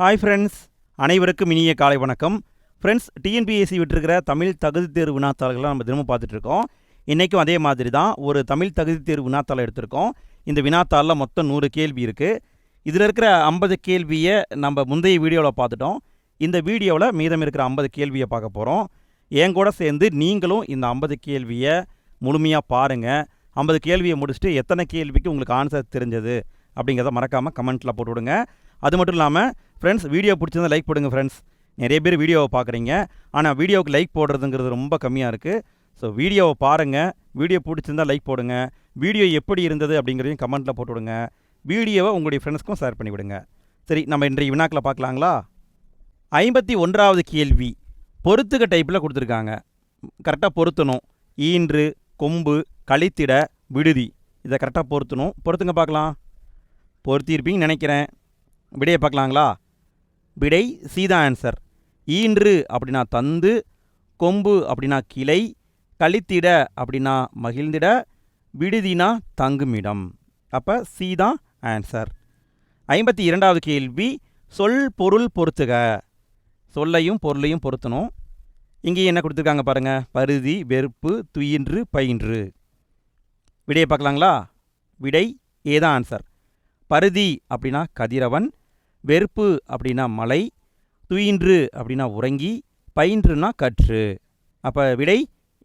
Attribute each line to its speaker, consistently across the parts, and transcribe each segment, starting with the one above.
Speaker 1: Hi friends அனைவருக்கும் இனிய காலை வணக்கம். ஃப்ரெண்ட்ஸ் டிஎன்பிஎஸ்சி விட்டுருக்கிற தமிழ் தகுதி தேர்வு வினாத்தாள்களை நம்ம தினமும் பார்த்துட்ருக்கோம். இன்றைக்கும் அதே மாதிரி தான் ஒரு தமிழ் தகுதி தேர்வு வினாத்தாள் எடுத்திருக்கோம். இந்த வினாத்தாளில் மொத்தம் நூறு கேள்வி இருக்குது இதில் இருக்கிற ஐம்பது கேள்வியை நம்ம முந்தைய வீடியோவில் பார்த்துட்டோம். இந்த வீடியோவில் மீதம் இருக்கிற ஐம்பது கேள்வியை பார்க்க போகிறோம் என் கூட சேர்ந்து நீங்களும் இந்த ஐம்பது கேள்வியை முழுமையாக பாருங்கள் ஐம்பது கேள்வியை முடிச்சுட்டு எத்தனை கேள்விக்கு உங்களுக்கு ஆன்சர் தெரிஞ்சது அப்படிங்கிறத மறக்காமல் கமெண்ட்டில் போட்டு விடுங்க. அது மட்டும் இல்லாமல் ஃப்ரெண்ட்ஸ் வீடியோ பிடிச்சிருந்தா லைக் போடுங்க ஃப்ரெண்ட்ஸ் நிறைய பேர் வீடியோவை பார்க்குறீங்க ஆனால் வீடியோவுக்கு லைக் போடுறதுங்கிறது ரொம்ப கம்மியாக இருக்குது ஸோ வீடியோவை பாருங்கள் வீடியோ பிடிச்சிருந்தா லைக் போடுங்க. வீடியோ எப்படி இருந்தது அப்படிங்கிறதையும் கமெண்ட்டில் போட்டு விடுங்க. வீடியோவை உங்களுடைய ஃப்ரெண்ட்ஸ்க்கும் ஷேர் பண்ணி விடுங்க. சரி நம்ம இன்றைய வினாக்களை பார்க்கலாங்களா ஐம்பத்தி ஒன்றாவது கேள்வி. பொறுத்துக்க டைப்பில் கொடுத்துருக்காங்க. கரெக்டாக பொருத்தணும். ஈன்று கொம்பு கழித்திட விடுதி. இதை கரெக்டாக பொருத்தணும். பொறுத்துங்க பார்க்கலாம் பொருத்தியிருப்பீங்கன்னு நினைக்கிறேன். விடையை பார்க்கலாங்களா? விடை சீதா ஆன்சர் ஈன்று அப்படின்னா தந்து கொம்பு அப்படின்னா கிளை கழித்திட அப்படின்னா மகிழ்ந்திட விடுதினா தங்குமிடம். அப்போ சீதா ஆன்சர் ஐம்பத்தி இரண்டாவது கேள்வி சொல் பொருள் பொறுத்துக சொல்லையும் பொருளையும் பொருத்தணும். இங்கே என்ன கொடுத்துருக்காங்க பாருங்க பருதி வெறுப்பு துயின்று பயின்று. விடையை பார்க்கலாங்களா? விடை ஏதான் ஆன்சர் பருதி அப்படின்னா கதிரவன் வெறுப்பு அப்படின்னா மலை துயின்று அப்படின்னா உறங்கி பயின்றுனா கற்று. அப்போ விடை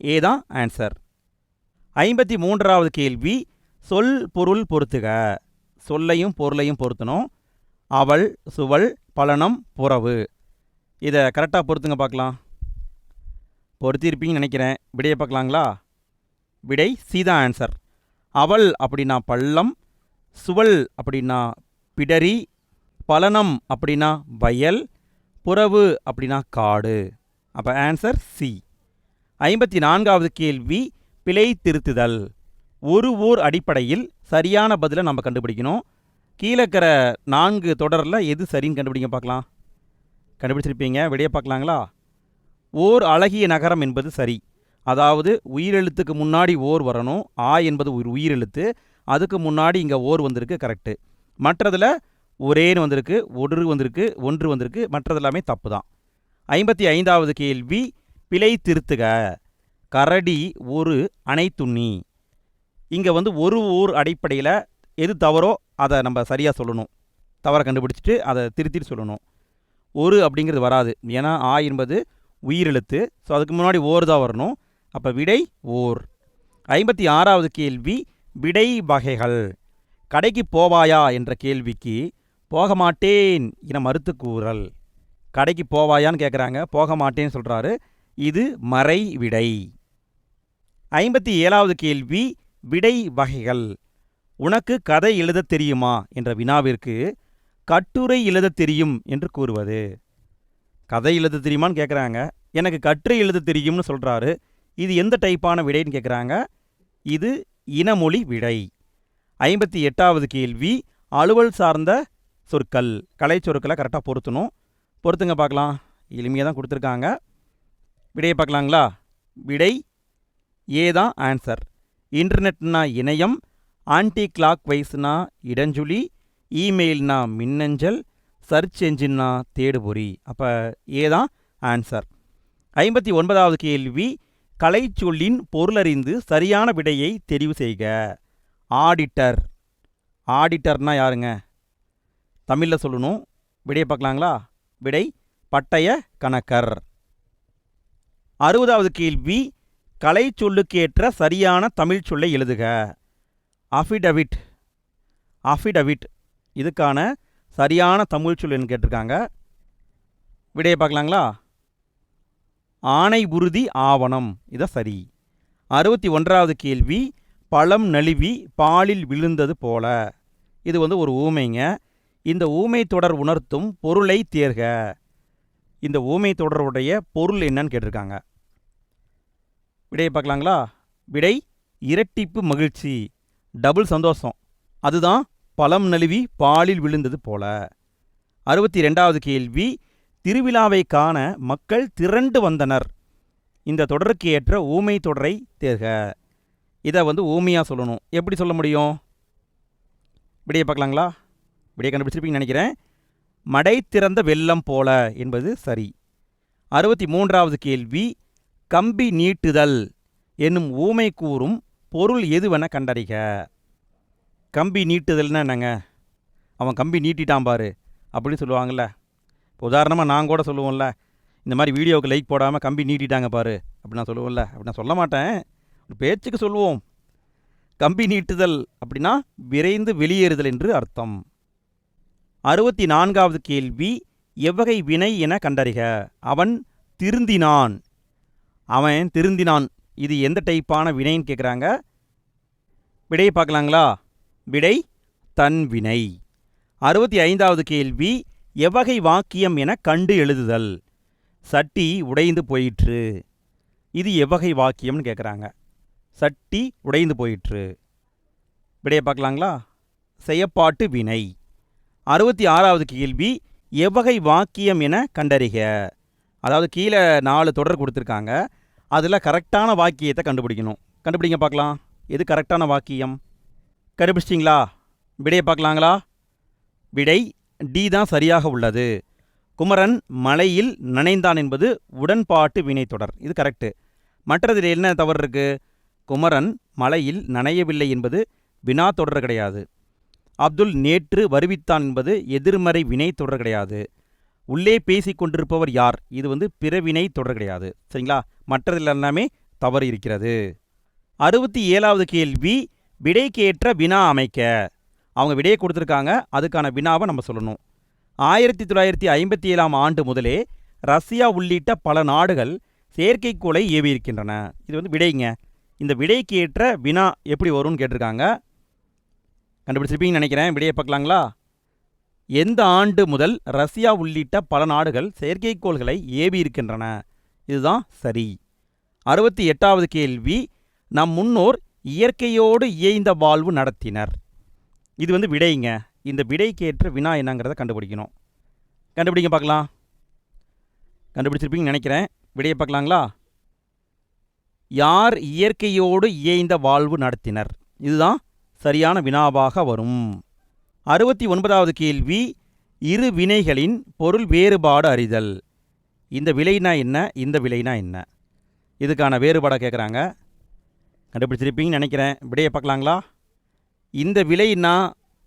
Speaker 1: ஏதான் ஆன்சர் ஐம்பத்தி மூன்றாவது கேள்வி சொல் பொருள் பொறுத்துக சொல்லையும் பொருளையும் பொருத்தணும். அவள் சுவள் பலனம் புறவு. இதை கரெக்டாக பொறுத்துங்க பார்க்கலாம். பொருத்திருப்பீங்கன்னு நினைக்கிறேன். விடையை பார்க்கலாங்களா? விடை சீதா ஆன்சர் அவள் அப்படின்னா பள்ளம் சுவல் அப்படின்னா பிடரி பலனம் அப்படின்னா வயல் புறவு அப்படின்னா காடு. அப்போ ஆன்சர் சி ஐம்பத்தி நான்காவது கேள்வி பிழை திருத்துதல். ஒரு ஊர் அடிப்படையில் சரியான பதிலை நம்ம கண்டுபிடிக்கணும். கீழே இருக்கிற நான்கு தொடரில் எது சரின்னு கண்டுபிடிங்க பார்க்கலாம். கண்டுபிடிச்சிருப்பீங்க. விடைய பார்க்கலாங்களா? ஓர் அழகிய நகரம் என்பது சரி. அதாவது உயிரெழுத்துக்கு முன்னாடி ஓர் வரணும். ஆ என்பது ஒரு உயிரெழுத்து. அதுக்கு முன்னாடி இங்கே ஓர் வந்திருக்கு கரெக்டு மற்றதில் ஒரேன்னு வந்திருக்கு ஒன்று வந்திருக்கு ஒன்று வந்திருக்கு மற்றதெல்லாமே தப்பு தான் ஐம்பத்தி ஐந்தாவது கேள்வி பிழை திருத்துக. கரடி ஒரு அணைத்துண்ணி இங்கே வந்து ஒரு ஊர் அடிப்படையில் எது தவறோ அதை நம்ம சரியாக சொல்லணும். தவறை கண்டுபிடிச்சிட்டு அதை திருத்திட்டு சொல்லணும். ஒரு அப்படிங்கிறது வராது. ஏன்னா ஆ என்பது உயிரெழுத்து. ஸோ அதுக்கு முன்னாடி ஓர் தான் வரணும். அப்போ விடை ஓர். ஐம்பத்தி ஆறாவது கேள்வி விடை வகைகள். கடைக்கு போவாயா என்ற கேள்விக்கு போக மாட்டேன் என மறுத்து கூறல். கடைக்கு போவாயான்னு கேட்குறாங்க போக மாட்டேன்னு சொல்கிறாரு இது மறை விடை. ஐம்பத்தி ஏழாவது கேள்வி விடை வகைகள். உனக்கு கதை எழுதத் தெரியுமா என்ற வினாவிற்கு கட்டுரை எழுதத் தெரியும் என்று கூறுவது. கதை எழுத தெரியுமான்னு கேட்குறாங்க எனக்கு கட்டுரை எழுத தெரியும்னு சொல்கிறாரு இது எந்த டைப்பான விடைன்னு கேட்குறாங்க இது இனமொழி விடை. ஐம்பத்தி எட்டாவது கேள்வி அலுவல் சார்ந்த சொற்கள் கலை சொற்களை கரெக்டாக பொருத்தணும். பொறுத்துங்க பார்க்கலாம். எளிமையாக தான் கொடுத்துருக்காங்க. விடையை பார்க்கலாங்களா? விடை ஏ தான் ஆன்சர் இன்டர்நெட்னா இணையம் ஆன்டி கிளாக் வைஸ்னா இடஞ்சுழி இமெயில்னா மின்னஞ்சல் சர்ச் என்ஜின்னா தேடுபொறி. அப்போ ஏ தான் ஆன்சர் ஐம்பத்தி ஒன்பதாவது கேள்வி கலைச்சொல்லின் பொருளறிந்து சரியான விடையை தெரிவு செய்க. ஆடிட்டர். ஆடிட்டர்னா யாருங்க? தமிழில் சொல்லணும். விடையை பார்க்கலாங்களா? விடை பட்டய கணக்கர். அறுபதாவது கேள்வி கலை சொல்லுக்கேற்ற சரியான தமிழ் சொல்லை எழுதுக. அஃபிடவிட் அஃபிடவிட் இதுக்கான சரியான தமிழ் சொல் கேட்டிருக்காங்க. விடையை பார்க்கலாங்களா? ஆணை உறுதி ஆவணம். இதான் சரி. அறுபத்தி ஒன்றாவது கேள்வி பழம் நழுவி பாலில் விழுந்தது போல. இது வந்து ஒரு ஊமைங்க. இந்த ஊமை தொடர் உணர்த்தும் பொருளை தேர்க. இந்த ஊமை தொடருடைய பொருள் என்னன்னு கேட்டிருக்காங்க. விடையை பார்க்கலாங்களா? விடை இரட்டிப்பு மகிழ்ச்சி. டபுள் சந்தோஷம். அதுதான் பழம் நழுவி பாலில் விழுந்தது போல. அறுபத்தி ரெண்டாவது கேள்வி திருவிழாவை காண மக்கள் திரண்டு வந்தனர். இந்த தொடருக்கு ஏற்ற ஊமை தொடரை தேர்க. இதை வந்து ஊமையாக சொல்லணும். எப்படி சொல்ல முடியும்? விடையை பார்க்கலாங்களா? விடையை கண்டுபிடிச்சிருப்பீங்கன்னு நினைக்கிறேன். மடை திறந்த வெள்ளம் போல என்பது சரி. அறுபத்தி மூன்றாவது கேள்வி கம்பி நீட்டுதல் என்னும் ஊமை கூறும் பொருள் எதுவென கண்டறிக. கம்பி நீட்டுதல்னா என்னங்க? அவன் கம்பி நீட்டிட்டான் பாரு. அப்படின்னு சொல்லுவாங்கள்ல உதாரணமாக நான் கூட சொல்லுவோம்ல இந்த மாதிரி வீடியோவுக்கு லைக் போடாமல் கம்பி நீட்டிட்டாங்க பாரு அப்படி நான் சொல்லுவோம்ல. அப்படி நான் சொல்ல மாட்டேன். ஒரு பேச்சுக்கு சொல்லுவோம். கம்பி நீட்டுதல் அப்படின்னா விரைந்து வெளியேறுதல் என்று அர்த்தம். அறுபத்தி நான்காவது கேள்வி எவ்வகை வினை என கண்டறிக. அவன் திருந்தினான். அவன் திருந்தினான். இது எந்த டைப்பான வினைன்னு கேட்குறாங்க விடையை பார்க்கலாங்களா? விடை தன் வினை. அறுபத்தி ஐந்தாவது கேள்வி எவ்வகை வாக்கியம் என கண்டு எழுதுதல். சட்டி உடைந்து போயிற்று. இது எவ்வகை வாக்கியம்னு கேட்குறாங்க சட்டி உடைந்து போயிற்று. விடையை பார்க்கலாங்களா? செயப்பாட்டு வினை. அறுபத்தி ஆறாவது கேள்வி எவ்வகை வாக்கியம் என கண்டறிக. அதாவது கீழே நாலு தொடர் கொடுத்துருக்காங்க. அதில் கரெக்டான வாக்கியத்தை கண்டுபிடிக்கணும். கண்டுபிடிங்க பார்க்கலாம். எது கரெக்டான வாக்கியம்? கண்டுபிடிச்சிட்டிங்களா? விடையை பார்க்கலாங்களா? விடை டி தான் சரியாக உள்ளது. குமரன் மலையில் நனைந்தான் என்பது உடன்பாட்டு வினைத்தொடர் இது கரெக்டு மற்றதில் என்ன தவறு இருக்கு? குமரன் மலையில் நனையவில்லை என்பது வினா தொடர் கிடையாது. அப்துல் நேற்று வருவித்தான் என்பது எதிர்மறை வினை தொடர் கிடையாது. உள்ளே பேசிக் கொண்டிருப்பவர் யார்? இது வந்து பிறவினை தொடர் கிடையாது. சரிங்களா? மற்றதில் எல்லாமே தவறு இருக்கிறது. அறுபத்தி ஏழாவது கேள்வி விடைக்கேற்ற வினா அமைக்க. அவங்க விடையை கொடுத்துருக்காங்க. அதுக்கான வினாவை நம்ம சொல்லணும். ஆயிரத்தி தொள்ளாயிரத்தி ஐம்பத்தி ஏழாம் ஆண்டு முதலே ரஷ்யா உள்ளிட்ட பல நாடுகள் செயற்கைக்கோளை ஏவியிருக்கின்றன. இது வந்து விடைங்க. இந்த விடைக்கு ஏற்ற வினா எப்படி வரும்னு கேட்டிருக்காங்க. கண்டுபிடிச்சிருப்பீங்கன்னு நினைக்கிறேன். விடையை பார்க்கலாங்களா? எந்த ஆண்டு முதல் ரஷ்யா உள்ளிட்ட பல நாடுகள் செயற்கைக்கோள்களை ஏவி இருக்கின்றன இதுதான் சரி. அறுபத்தி எட்டாவது கேள்வி. நம் முன்னோர் இயற்கையோடு இயைந்த வாழ்வு நடத்தினர். இது வந்து விடைங்க. இந்த விடைக்கேற்ற வினா என்னங்கிறத கண்டுபிடிக்கணும். கண்டுபிடிங்க பார்க்கலாம். கண்டுபிடிச்சிருப்பீங்கன்னு நினைக்கிறேன். விடையை பார்க்கலாங்களா? யார் இயற்கையோடு இயைந்த வாழ்வு நடத்தினர்? இதுதான் சரியான வினாவாக வரும். அறுபத்தி ஒன்பதாவது கேள்வி இரு வினைகளின் பொருள் வேறுபாடு அறிதல். இந்த விலைனா என்ன? இந்த விலைனா என்ன? இதுக்கான வேறுபாடை கேட்குறாங்க. கண்டுபிடிச்சிருப்பீங்கன்னு நினைக்கிறேன். விடையை பார்க்கலாங்களா? இந்த விலைனா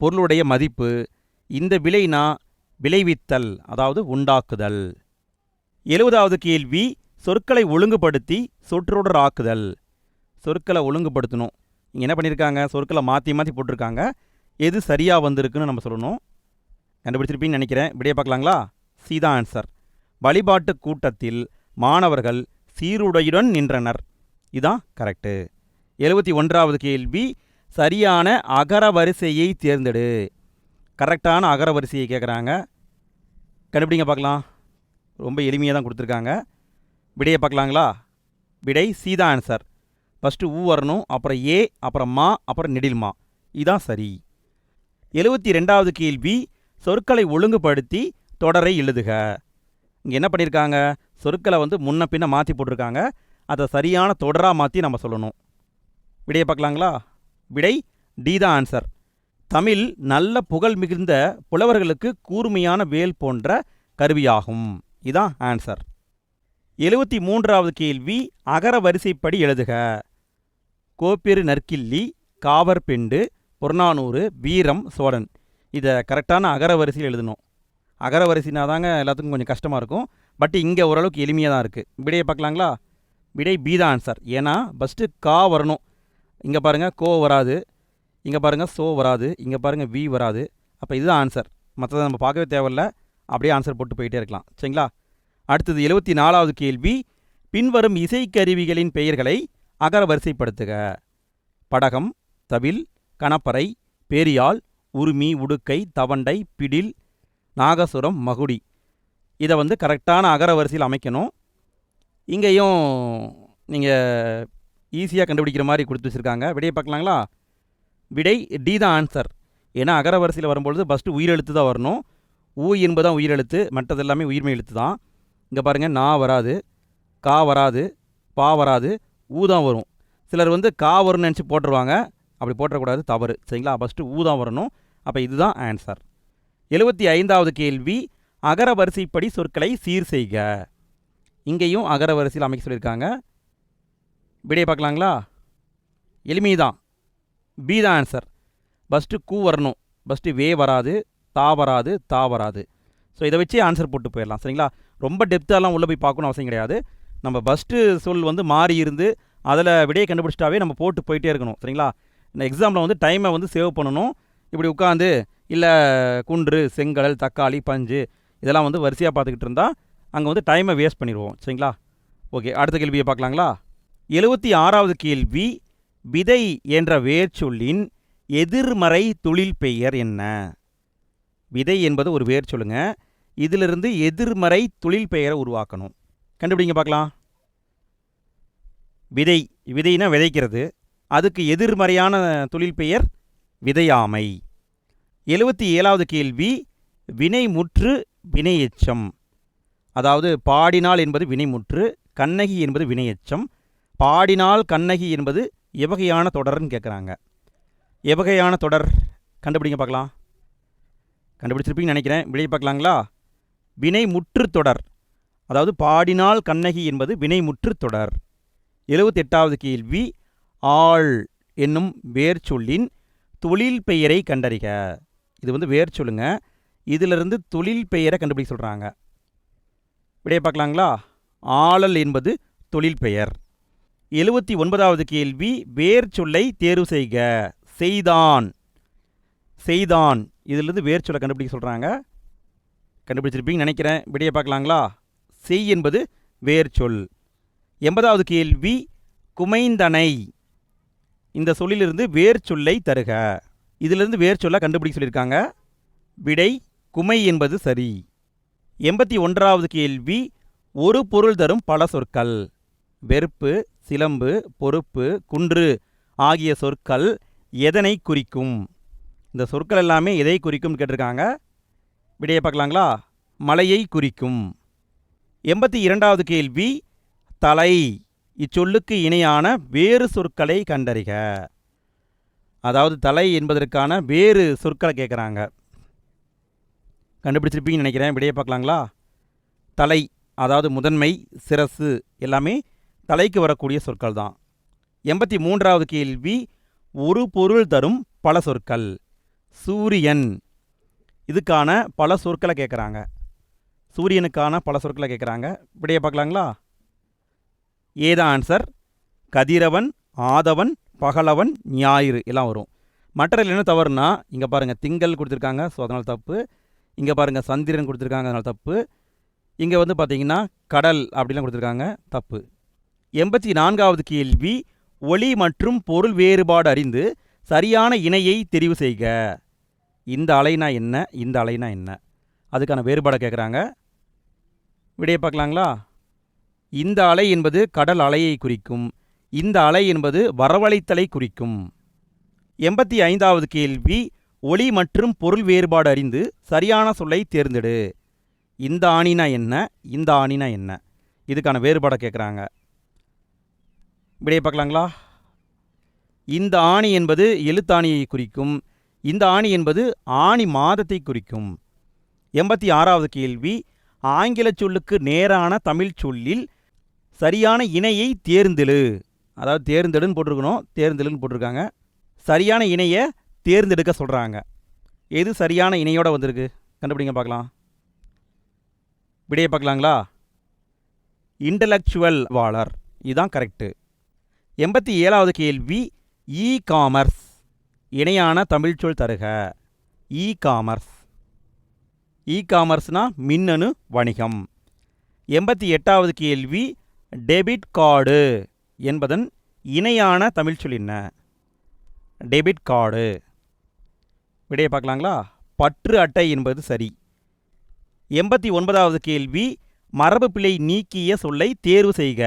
Speaker 1: பொருளுடைய மதிப்பு இந்த விலைனா விளைவித்தல் அதாவது உண்டாக்குதல். எழுபதாவது கேள்வி சொற்களை ஒழுங்குபடுத்தி சொற்றொடர் ஆக்குதல். சொற்களை ஒழுங்குபடுத்தணும். இங்கே என்ன பண்ணியிருக்காங்க சொற்களை மாற்றி மாற்றி போட்டிருக்காங்க. எது சரியாக வந்திருக்குன்னு நம்ம சொல்லணும். கண்டுபிடிச்சிருப்பீங்கன்னு நினைக்கிறேன். விடையை பார்க்கலாங்களா? சீதா ஆன்சர் வழிபாட்டு கூட்டத்தில் மாணவர்கள் சீருடையுடன் நின்றனர். இதான் கரெக்டு எழுபத்தி ஒன்றாவது கேள்வி சரியான அகர வரிசையை தேர்ந்தெடு. கரெக்டான அகர வரிசையை கேட்குறாங்க கண்டுபிடிங்க பார்க்கலாம். ரொம்ப எளிமையாக தான் கொடுத்துருக்காங்க. விடையை பார்க்கலாங்களா? விடை சீதா ஆன்சர் ஃபஸ்ட்டு ஊ வரணும் அப்புறம் ஏ அப்புறம் மா அப்புறம் நெடில்மா இதான் சரி. எழுபத்தி ரெண்டாவது கேள்வி சொற்களை ஒழுங்குபடுத்தி தொடரை எழுதுக. இங்கே என்ன பண்ணியிருக்காங்க சொற்களை வந்து முன்ன பின்ன மாற்றி போட்டிருக்காங்க. அதை சரியான தொடராக மாற்றி நம்ம சொல்லணும். விடையை பார்க்கலாங்களா? விடை டி தான் ஆன்சர் தமிழ் நல்ல புகழ் மிகுந்த புலவர்களுக்கு கூர்மையான வேல் போன்ற கருவியாகும். இதான் ஆன்சர் எழுபத்தி மூன்றாவது கேள்வி அகர வரிசைப்படி எழுதுக. கோப்பெரு நற்கிள்ளி காவற்பெண்டு புறநானூறு வீரம் சோழன். இதை கரெக்டான அகர வரிசையில் எழுதணும். அகர வரிசைனா தாங்க எல்லாத்துக்கும் கொஞ்சம் கஷ்டமாக இருக்கும். பட் இங்கே ஓரளவுக்கு எளிமையாக தான் இருக்குது விடையை பார்க்கலாங்களா? விடை பி தான் ஆன்சர் ஏன்னா ஃபஸ்ட்டு கா வரணும். இங்கே பாருங்கள் கோ வராது. இங்கே பாருங்கள் சோ வராது. இங்கே பாருங்கள் வி வராது. அப்போ இதுதான் ஆன்சர் மற்றதை நம்ம பார்க்கவே தேவையில்ல. அப்படியே ஆன்சர் போட்டு போயிட்டே இருக்கலாம். சரிங்களா? அடுத்தது எழுபத்தி நாலாவது கேள்வி. பின்வரும் இசைக்கருவிகளின் பெயர்களை அகர வரிசைப்படுத்துக. படகம் தவில் கணப்பறை பேரியால் உருமி உடுக்கை தவண்டை பிடில் நாகசுரம் மகுடி. இதை வந்து கரெக்டான அகர வரிசையில் அமைக்கணும். இங்கேயும் நீங்கள் ஈஸியாக கண்டுபிடிக்கிற மாதிரி கொடுத்து வச்சுருக்காங்க. விடையை பார்க்கலாங்களா? விடை டி தான் ஆன்சர் ஏன்னா அகரவரிசையில் வரும்பொழுது ஃபஸ்ட்டு உயிரெழுத்து தான் வரணும். ஊ என்பது தான் உயிரெழுத்து. மற்றது எல்லாமே உயிர்மை எழுத்து தான். இங்கே பாருங்கள் நா வராது கா வராது பா வராது ஊ தான் வரும். சிலர் வந்து கா வரும்னு நினச்சி போட்டுருவாங்க. அப்படி போட்டக்கூடாது தவறு. சரிங்களா? ஃபஸ்ட்டு ஊ தான் வரணும். அப்போ இதுதான் ஆன்சர் எழுபத்தி ஐந்தாவது கேள்வி அகர வரிசைப்படி சொற்களை சீர் செய்க. இங்கேயும் அகர வரிசையில் அமைக்க சொல்லியிருக்காங்க. விடையை பார்க்கலாங்களா? எளிமைதான். பி தான் ஆன்சர் ஃபஸ்ட்டு கூ வரணும். ஃபஸ்ட்டு வே வராது தா வராது தா வராது. ஸோ இதை வச்சே ஆன்சர் போட்டு போயிடலாம். சரிங்களா? ரொம்ப டெப்த்தாலாம் உள்ளே போய் பார்க்கணும் அவசியம் கிடையாது. நம்ம ஃபஸ்ட்டு சொல் வந்து மாறி இருந்து அதில் விடையை கண்டுபிடிச்சிட்டாவே நம்ம போட்டு போயிட்டே இருக்கணும். சரிங்களா? இந்த எக்ஸாமில் வந்து டைமை வந்து சேவ் பண்ணணும். இப்படி உட்காந்து இல்லை குன்று செங்கடல் தக்காளி பஞ்சு இதெல்லாம் வந்து வரிசையாக பார்த்துக்கிட்டு இருந்தால் அங்கே வந்து டைமை வேஸ்ட் பண்ணிடுவோம். சரிங்களா? ஓகே அடுத்த கேள்வியை பார்க்கலாங்களா? எழுபத்தி ஆறாவது கேள்வி விதை என்ற வேர்ச்சொல்லின் எதிர்மறை தொழில் பெயர் என்ன? விதை என்பது ஒரு வேர் சொல்லுங்க. இதிலிருந்து எதிர்மறை தொழில் பெயரை உருவாக்கணும். கண்டுபிடிங்க பார்க்கலாம். விதை விதைனா விதைக்கிறது. அதுக்கு எதிர்மறையான தொழில் பெயர் விதையாமை. எழுபத்தி ஏழாவது கேள்வி வினைமுற்று வினையெச்சம் அதாவது பாடினால் என்பது வினைமுற்று கண்ணகி என்பது வினையெச்சம் பாடினால் கண்ணகி என்பது எவகையான தொடர்ன்னு கேட்குறாங்க எவகையான தொடர்? கண்டுபிடிங்க பார்க்கலாம். கண்டுபிடிச்சிருப்பீங்கன்னு நினைக்கிறேன். விடை பார்க்கலாங்களா? வினை முற்று தொடர். அதாவது பாடினால் கண்ணகி என்பது வினைமுற்று தொடர். எழுபத்தெட்டாவது கேள்வி. ஆள் என்னும் வேர் சொல்லின் தொழில் பெயரை கண்டறிக. இது வந்து வேர் சொல்லுங்க. இதிலிருந்து தொழில் பெயரை கண்டுபிடிக்க சொல்கிறாங்க விடைய பார்க்கலாங்களா? ஆளல் என்பது தொழில் பெயர். எழுபத்தி ஒன்பதாவது கேள்வி வேர் சொல்லை தேர்வு செய்க. செய்தான். செய்தான். இதிலிருந்து வேர் சொல்லை கண்டுபிடிக்க சொல்கிறாங்க கண்டுபிடிச்சிருப்பீங்கன்னு நினைக்கிறேன். விடையை பார்க்கலாங்களா? செய் என்பது வேர் சொல். எண்பதாவது கேள்வி குமைந்தனை. இந்த சொல்லிலிருந்து வேர் சொல்லை தருக. இதிலிருந்து வேர் சொல்ல கண்டுபிடிக்க சொல்லியிருக்காங்க. விடை குமை என்பது சரி. எண்பத்தி ஒன்றாவது கேள்வி ஒரு பொருள் தரும் பல சொற்கள். வெறுப்பு சிலம்பு பொறுப்பு குன்று ஆகிய சொற்கள் எதனை குறிக்கும்? இந்த சொற்கள் எல்லாமே எதை குறிக்கும் கேட்டிருக்காங்க? விடையை பார்க்கலாங்களா? மலையை குறிக்கும். எண்பத்தி இரண்டாவது கேள்வி தலை. இச்சொல்லுக்கு இணையான வேறு சொற்களை கண்டறிக. அதாவது தலை என்பதற்கான வேறு சொற்களை கேட்குறாங்க. கண்டுபிடிச்சிருப்பீங்கன்னு நினைக்கிறேன். விடையை பார்க்கலாங்களா? தலை அதாவது முதன்மை சிரசு எல்லாமே தலைக்கு வரக்கூடிய சொற்கள் தான் எண்பத்தி மூன்றாவது கேள்வி ஒரு பொருள் தரும் பல சொற்கள். சூரியன். இதுக்கான பல சொற்களை கேட்குறாங்க. சூரியனுக்கான பல சொற்களை கேட்குறாங்க. இப்படியே பார்க்கலாங்களா? ஏதா ஆன்சர் கதிரவன் ஆதவன் பகலவன் ஞாயிறு எல்லாம் வரும். மற்றதில் என்ன தவறுனா இங்கே பாருங்கள் திங்கள் கொடுத்துருக்காங்க ஸோ அதனால் தப்பு. இங்கே பாருங்கள் சந்திரன் கொடுத்துருக்காங்க அதனால் தப்பு. இங்கே வந்து பார்த்தீங்கன்னா கடல் அப்படிலாம் கொடுத்துருக்காங்க தப்பு. எண்பத்தி நான்காவது கேள்வி ஒளி மற்றும் பொருள் வேறுபாடு அறிந்து சரியான இணையை தெரிவு செய்க. இந்த அலைனா என்ன? இந்த அலைனா என்ன? அதுக்கான வேறுபாடை கேட்குறாங்க விடையை பார்க்கலாங்களா? இந்த அலை என்பது கடல் அலையை குறிக்கும். இந்த அலை என்பது வரவழைத்தலை குறிக்கும். எண்பத்தி ஐந்தாவது கேள்வி ஒளி மற்றும் பொருள் வேறுபாடு அறிந்து சரியான சொல்லை தேர்ந்தெடு. இந்த ஆணினா என்ன? இந்த ஆணினா என்ன? இதுக்கான வேறுபாடை கேட்குறாங்க விடையை பார்க்கலாங்களா? இந்த ஆணி என்பது எழுத்தாணியை குறிக்கும். இந்த ஆணி என்பது ஆணி மாதத்தை குறிக்கும். எண்பத்தி ஆறாவது கேள்வி. ஆங்கில சொல்லுக்கு நேரான தமிழ் சொல்லில் சரியான இணையை தேர்ந்தெழு அதாவது தேர்ந்தெடுன்னு போட்டிருக்கணும் தேர்ந்தெழுன்னு போட்டிருக்காங்க. சரியான இணையை தேர்ந்தெடுக்க சொல்கிறாங்க எது சரியான இணையோட வந்திருக்கு? கண்டுபிடிங்க பார்க்கலாம். விடையை பார்க்கலாங்களா? இன்டலெக்சுவல் வாளர். இதுதான் கரெக்டு எண்பத்தி ஏழாவது கேள்வி இ காமர்ஸ் இணையான தமிழ்ச்சொல் தருக. இ காமர்ஸ் இ காமர்ஸ்னா மின்னணு வணிகம். எண்பத்தி எட்டாவது கேள்வி டெபிட் கார்டு என்பதன் இணையான தமிழ்ச்சொல் என்ன? டெபிட் கார்டு விடையை பார்க்கலாங்களா? பற்று அட்டை என்பது சரி. எண்பத்தி ஒன்பதாவது கேள்வி மரபு பிழை நீக்கிய சொல்லை தேர்வு செய்க.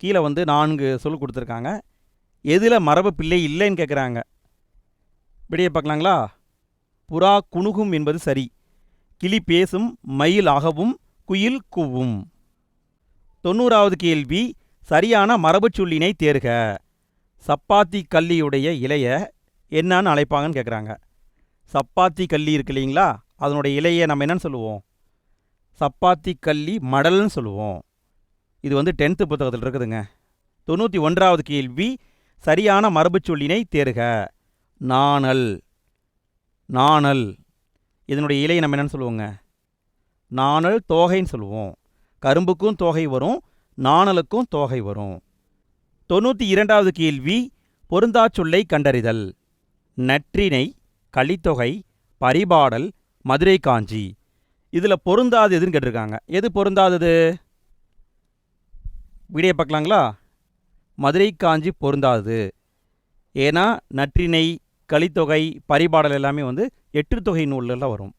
Speaker 1: கீழே வந்து நான்கு சொல் கொடுத்துருக்காங்க. எதில் மரபு பிள்ளை இல்லைன்னு கேட்குறாங்க விடையை பார்க்கலாங்களா? புறா குணுகும் என்பது சரி. கிளி பேசும் மயில் அகவும் குயில் கூவும். தொண்ணூறாவது கேள்வி சரியான மரபுச் சொல்லினை தேர்க. சப்பாத்தி கல்லியுடைய இலைய என்னன்னு அழைப்பாங்கன்னு கேட்குறாங்க சப்பாத்தி கல்லி இருக்கு இல்லைங்களா? அதனுடைய இலையை நம்ம என்னன்னு சொல்லுவோம்? சப்பாத்தி கல்லி மடல்னு சொல்லுவோம். இது வந்து டென்த்து புத்தகத்தில் இருக்குதுங்க. தொண்ணூற்றி ஒன்றாவது கேள்வி சரியான மரபுச் சொல்லினை தேர்க. நாணல். நாணல். இதனுடைய இலையை நம்ம என்னென்னு சொல்லுவோங்க? நாணல் தோகைன்னு சொல்லுவோம். கரும்புக்கும் தோகை வரும் நாணலுக்கும் தோகை வரும். தொண்ணூற்றி இரண்டாவது கேள்வி பொருந்தா சொல்லை கண்டறிதல். நற்றினை கலித்தொகை பரிபாடல் மதுரை காஞ்சி இதில் பொருந்தாது எதுன்னு கேட்டிருக்காங்க. எது பொருந்தாதது? வீடியோ பார்க்கலாங்களா? மதுரை காஞ்சி பொருந்தாது. ஏன்னா நற்றினை கலித்தொகை பரிபாடல் எல்லாமே வந்து எட்டு தொகை நூல்லாம் வரும்.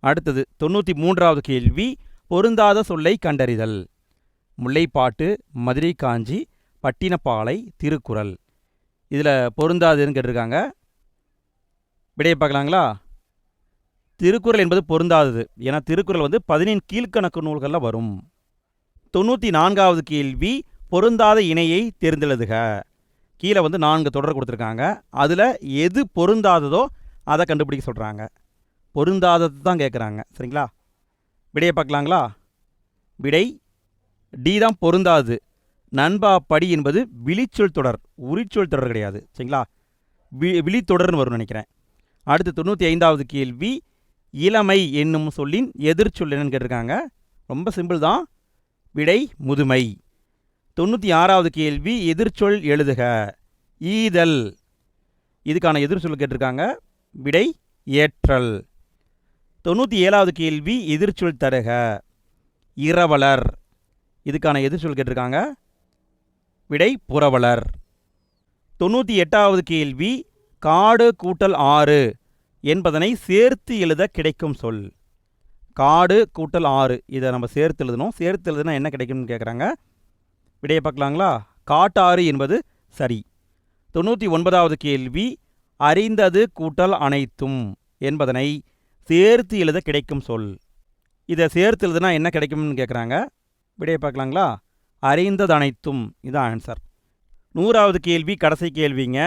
Speaker 1: அடுத்தது தொண்ணூற்றி மூன்றாவது கேள்வி பொருந்தாத சொல்லை கண்டறிதல். முல்லைப்பாட்டு மதுரை காஞ்சி பட்டினப்பாலை திருக்குறள். இதில் பொருந்தாதுன்னு கேட்டிருக்காங்க. விடையை பார்க்கலாங்களா? திருக்குறள் என்பது பொருந்தாதது. ஏன்னா திருக்குறள் வந்து பதினேழு கீழ்க்கணக்கு நூல்களில் வரும். தொண்ணூற்றி நான்காவது கேள்வி பொருந்தாத இணையை தேர்ந்தெழுதுக. கீழே வந்து நான்கு தொடர் கொடுத்துருக்காங்க. அதில் எது பொருந்தாததோ அதை கண்டுபிடிக்க சொல்கிறாங்க பொருந்தாதது தான் கேட்குறாங்க சரிங்களா? விடையை பார்க்கலாங்களா? விடை டி தான் பொருந்தாது. நண்பா படி என்பது விழிச்சொல் தொடர் உரிச்சொல் தொடர் கிடையாது. சரிங்களா? வி விழித்தொடர்னு வரும்னு நினைக்கிறேன். அடுத்து தொண்ணூற்றி ஐந்தாவது கேள்வி இளமை என்னும் சொல்லின் எதிர்ச்சொல் என்னன்னு கேட்டிருக்காங்க. ரொம்ப சிம்பிள் தான். விடை முதுமை. தொண்ணூற்றி ஆறாவது கேள்வி எதிர்ச்சொல் எழுதுக. ஈதல். இதுக்கான எதிர்ச்சொல் கேட்டிருக்காங்க. விடை ஏற்றல். தொண்ணூற்றி ஏழாவது கேள்வி எதிர்ச்சொல் தருக. இரவலர். இதுக்கான எதிர்ச்சொல் கேட்டிருக்காங்க. விடை புறவலர். தொண்ணூற்றி எட்டாவது கேள்வி காடு கூட்டல் ஆறு என்பதனை சேர்த்து எழுத கிடைக்கும் சொல். காடு கூட்டல் ஆறு. இதை நம்ம சேர்த்து எழுதணும். சேர்த்து எழுதுனா என்ன கிடைக்கும்னு கேட்குறாங்க விடையை பார்க்கலாங்களா? காட்டாறு என்பது சரி. தொண்ணூற்றி ஒன்பதாவது கேள்வி அறிந்தது கூட்டல் அனைத்தும் என்பதனை சேர்த்து எழுத கிடைக்கும் சொல். இதை சேர்த்து எழுதுனா என்ன கிடைக்கும்னு கேட்குறாங்க விடையை பார்க்கலாங்களா? அறிந்தது அனைத்தும். இதுதான் ஆன்சர் நூறாவது கேள்வி கடைசி கேள்விங்க.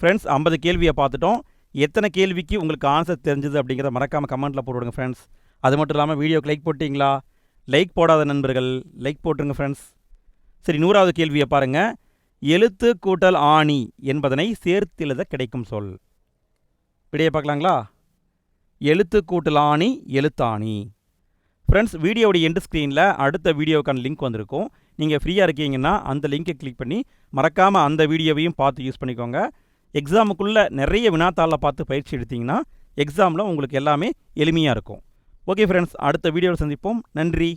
Speaker 1: ஃப்ரெண்ட்ஸ் ஐம்பது கேள்வியை பார்த்துட்டோம். எத்தனை கேள்விக்கு உங்களுக்கு ஆன்சர் தெரிஞ்சது அப்படிங்கிறத மறக்காமல் கமெண்ட்டில் போட்டுவிடுங்க ஃப்ரெண்ட்ஸ் அது மட்டும் இல்லாமல் வீடியோக்கு லைக் போட்டிங்களா? லைக் போடாத நண்பர்கள் லைக் போட்டுருங்க ஃப்ரெண்ட்ஸ் சரி நூறாவது கேள்வியை பாருங்கள் எழுத்து கூட்டல் ஆணி என்பதனை சேர்த்து எழுத கிடைக்கும் சொல். விடையை பார்க்கலாங்களா? எழுத்து கூட்டல் ஆணி எழுத்தாணி. ஃப்ரெண்ட்ஸ் வீடியோடைய எண்டு ஸ்க்ரீனில் அடுத்த வீடியோக்கான லிங்க் வந்திருக்கும். நீங்கள் ஃப்ரீயாக இருக்கீங்கன்னா அந்த லிங்கை கிளிக் பண்ணி மறக்காமல் அந்த வீடியோவையும் பார்த்து யூஸ் பண்ணிக்கோங்க. எக்ஸாமுக்குள்ளே நிறைய வினாத்தாளில் பார்த்து பயிற்சி எடுத்தீங்கன்னா எக்ஸாமில் உங்களுக்கு எல்லாமே எளிமையாக இருக்கும். ஓகே ஃப்ரெண்ட்ஸ் அடுத்த வீடியோவில் சந்திப்போம். நன்றி.